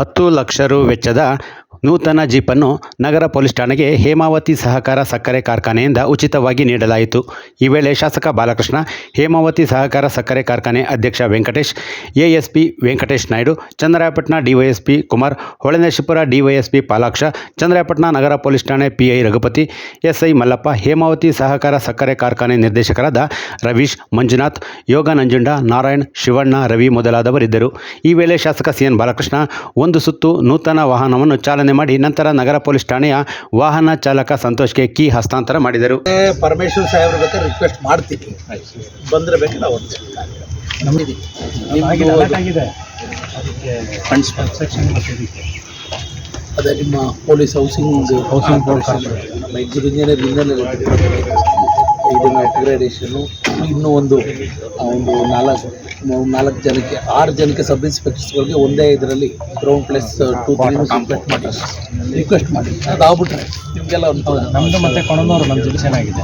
ಹತ್ತು ಲಕ್ಷ ರು ವೆಚ್ಚದ ನೂತನ ಜೀಪನ್ನು ನಗರ ಪೊಲೀಸ್ ಠಾಣೆಗೆ ಹೇಮಾವತಿ ಸಹಕಾರ ಸಕ್ಕರೆ ಕಾರ್ಖಾನೆಯಿಂದ ಉಚಿತವಾಗಿ ನೀಡಲಾಯಿತು. ಈ ವೇಳೆ ಶಾಸಕ ಬಾಲಕೃಷ್ಣ, ಹೇಮಾವತಿ ಸಹಕಾರ ಸಕ್ಕರೆ ಕಾರ್ಖಾನೆ ಅಧ್ಯಕ್ಷ Venkatesh, ASP Venkatesh Naidu, Channarayapatna DYSP Kumar, Holenarasipura DYSP Palaksha, Channarayapatna ನಗರ ಪೊಲೀಸ್ ಠಾಣೆ ಪಿಐ ರಘುಪತಿ, ಎಸ್ಐ ಮಲ್ಲಪ್ಪ, ಹೇಮಾವತಿ ಸಹಕಾರ ಸಕ್ಕರೆ ಕಾರ್ಖಾನೆ ನಿರ್ದೇಶಕರಾದ ರವೀಶ್ ಮಂಜುನಾಥ್ ಯೋಗ ನಂಜುಂಡ ನಾರಾಯಣ್, ಶಿವಣ್ಣ, ರವಿ ಮೊದಲಾದವರಿದ್ದರು. ಈ ವೇಳೆ ಶಾಸಕ ಸಿಎನ್ ಬಾಲಕೃಷ್ಣ, ಒಂದು ಸುತ್ತು ನೂತನ ವಾಹನವನ್ನು ಚಾಲನೆ ಮಾಡಿ ನಂತರ ನಗರ ಪೊಲೀಸ್ ಠಾಣೆಯ ವಾಹನ ಚಾಲಕ ಸಂತೋಷ್ಗೆ ಕೀ ಹಸ್ತಾಂತರ ಮಾಡಿದರು. ಪರಮೇಶ್ವರ್ ಸಾಹೇಬ್ರ ಬೇಕಾದ್ರೆ ರಿಕ್ವೆಸ್ಟ್ ಮಾಡ್ತೀವಿ ಬಂದ್ರೆ ಬೇಕು ಫಂಡ್ಸ್ ಅದೇ ನಿಮ್ಮ police housing housing board executive engineer ಇದನ್ನ ಅಪ್ಗ್ರೇಡೇಷನು ಇನ್ನೂ ಒಂದು ಒಂದು ನಾಲ್ಕು ನಾಲ್ಕು ಜನಕ್ಕೆ ಆರು ಜನಕ್ಕೆ ಸಬ್ ಇನ್ಸ್ಪೆಕ್ಟರ್ಸ್ಗಳಿಗೆ ಒಂದೇ ಇದರಲ್ಲಿ ground plus two three complete ಮಾಡಿ ರಿಕ್ವೆಸ್ಟ್ ಮಾಡಿ ಅದು ಆಗ್ಬಿಟ್ರೆ ನಿಮಗೆಲ್ಲ ಒಂದು ನಮ್ಮದು ಮತ್ತೆ ಕೊಣನೂರು ನಮ್ಮ ಜೊತೆ ಚೆನ್ನಾಗಿದೆ.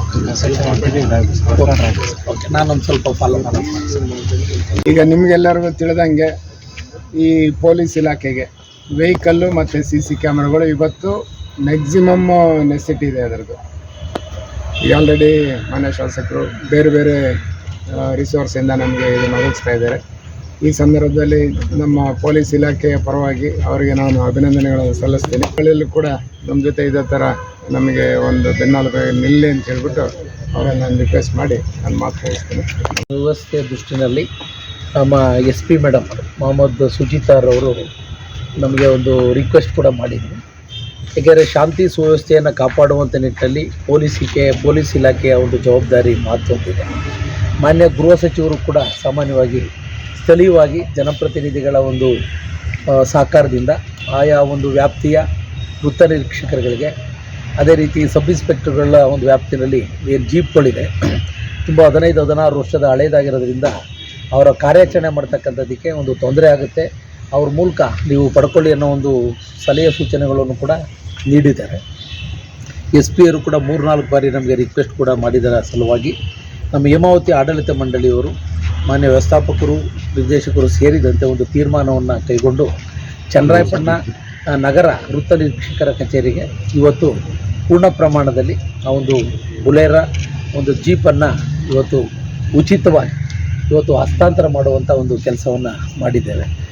ಓಕೆ ನಾನೊಂದು ಸ್ವಲ್ಪ ಫಾಲೋ ಮಾಡೋದು ಈಗ ನಿಮಗೆಲ್ಲರಿಗೂ ತಿಳಿದಂಗೆ ಈ ಪೊಲೀಸ್ ಇಲಾಖೆಗೆ ವೆಹಿಕಲ್ಲು ಮತ್ತು ಸಿ ಸಿ ಕ್ಯಾಮ್ರಾಗಳು ಇವತ್ತು ಮ್ಯಾಕ್ಸಿಮಮ್ ನೆಸಿಟಿ ಇದೆ ಅದರದ್ದು. ಈಗ ಆಲ್ರೆಡಿ ಮನೆ ಶಾಸಕರು ಬೇರೆ ಬೇರೆ ರಿಸೋರ್ಸಿಂದ ನಮಗೆ ಇದನ್ನು ಒದಗಿಸ್ತಾ ಇದ್ದಾರೆ. ಈ ಸಂದರ್ಭದಲ್ಲಿ ನಮ್ಮ ಪೊಲೀಸ್ ಇಲಾಖೆಯ ಪರವಾಗಿ ಅವರಿಗೆ ನಾನು ಅಭಿನಂದನೆಗಳನ್ನು ಸಲ್ಲಿಸ್ತೀನಿ. ಮಕ್ಕಳಲ್ಲೂ ಕೂಡ ನಮ್ಮ ಜೊತೆ ಇದೇ ಥರ ನಮಗೆ ಒಂದು ಬೆನ್ನೆಲುಬು ನಿಲ್ಲಿ ಅಂತ ಹೇಳ್ಬಿಟ್ಟು ಅವರನ್ನು ನಾನು ರಿಕ್ವೆಸ್ಟ್ ಮಾಡಿ ನಾನು ಮಾತು ವ್ಯವಸ್ಥೆಯ ವ್ಯವಸ್ಥೆ ದೃಷ್ಟಿನಲ್ಲಿ ನಮ್ಮ ಎಸ್ ಪಿ ಮೇಡಮ್ ಮೊಹಮ್ಮದ್ ಸುಜಿತಾರವರು ನಮಗೆ ಒಂದು ರಿಕ್ವೆಸ್ಟ್ ಕೂಡ ಮಾಡಿದ್ರು ಏಕೆಂದರೆ ಶಾಂತಿ ಸುವ್ಯವಸ್ಥೆಯನ್ನು ಕಾಪಾಡುವಂಥ ನಿಟ್ಟಿನಲ್ಲಿ ಪೊಲೀಸಿಗೆ, ಪೊಲೀಸ್ ಇಲಾಖೆಯ ಒಂದು ಜವಾಬ್ದಾರಿ ಮಹತ್ವದ್ದಿದೆ. ಮಾನ್ಯ ಗೃಹ ಸಚಿವರು ಕೂಡ ಸಾಮಾನ್ಯವಾಗಿ ಸ್ಥಳೀಯವಾಗಿ ಜನಪ್ರತಿನಿಧಿಗಳ ಒಂದು ಸಹಕಾರದಿಂದ ಆಯಾ ಒಂದು ವ್ಯಾಪ್ತಿಯ ವೃತ್ತ ನಿರೀಕ್ಷಕರುಗಳಿಗೆ, ಅದೇ ರೀತಿ ಸಬ್ ಇನ್ಸ್ಪೆಕ್ಟರ್ಗಳ ಒಂದು ವ್ಯಾಪ್ತಿಯಲ್ಲಿ ಏನು ಜೀಪ್ಗಳಿದೆ, ತುಂಬ ಹದಿನೈದು, ಹದಿನಾರು ವರ್ಷದ ಹಳೇದಾಗಿರೋದ್ರಿಂದ ಅವರ ಕಾರ್ಯಾಚರಣೆ ಮಾಡ್ತಕ್ಕಂಥದ್ದಕ್ಕೆ ಒಂದು ತೊಂದರೆ ಆಗುತ್ತೆ. ಅವ್ರ ಮೂಲಕ ನೀವು ಪಡ್ಕೊಳ್ಳಿ ಅನ್ನೋ ಒಂದು ಸಲಹೆ ಸೂಚನೆಗಳನ್ನು ಕೂಡ ನೀಡಿದ್ದಾರೆ. ಎಸ್ ಪಿ ಅವರು ಕೂಡ ಮೂರ್ನಾಲ್ಕು ಬಾರಿ ನಮಗೆ ರಿಕ್ವೆಸ್ಟ್ ಕೂಡ ಮಾಡಿದ್ದಾರೆ ಸಲುವಾಗಿ ನಮ್ಮ ಹೇಮಾವತಿ ಆಡಳಿತ ಮಂಡಳಿಯವರು, ಮಾನ್ಯ ವ್ಯವಸ್ಥಾಪಕರು, ನಿರ್ದೇಶಕರು ಸೇರಿದಂತೆ ಒಂದು ತೀರ್ಮಾನವನ್ನು ಕೈಗೊಂಡು ಚನ್ನರಾಯಪಟ್ಟಣ ನಗರ ವೃತ್ತ ನಿರೀಕ್ಷಕರ ಕಚೇರಿಗೆ ಇವತ್ತು ಪೂರ್ಣ ಪ್ರಮಾಣದಲ್ಲಿ ಆ ಒಂದು ಬುಲೇರ, ಒಂದು ಜೀಪನ್ನು ಇವತ್ತು ಉಚಿತವಾಗಿ ಇವತ್ತು ಹಸ್ತಾಂತರ ಮಾಡುವಂಥ ಒಂದು ಕೆಲಸವನ್ನು ಮಾಡಿದ್ದೇವೆ.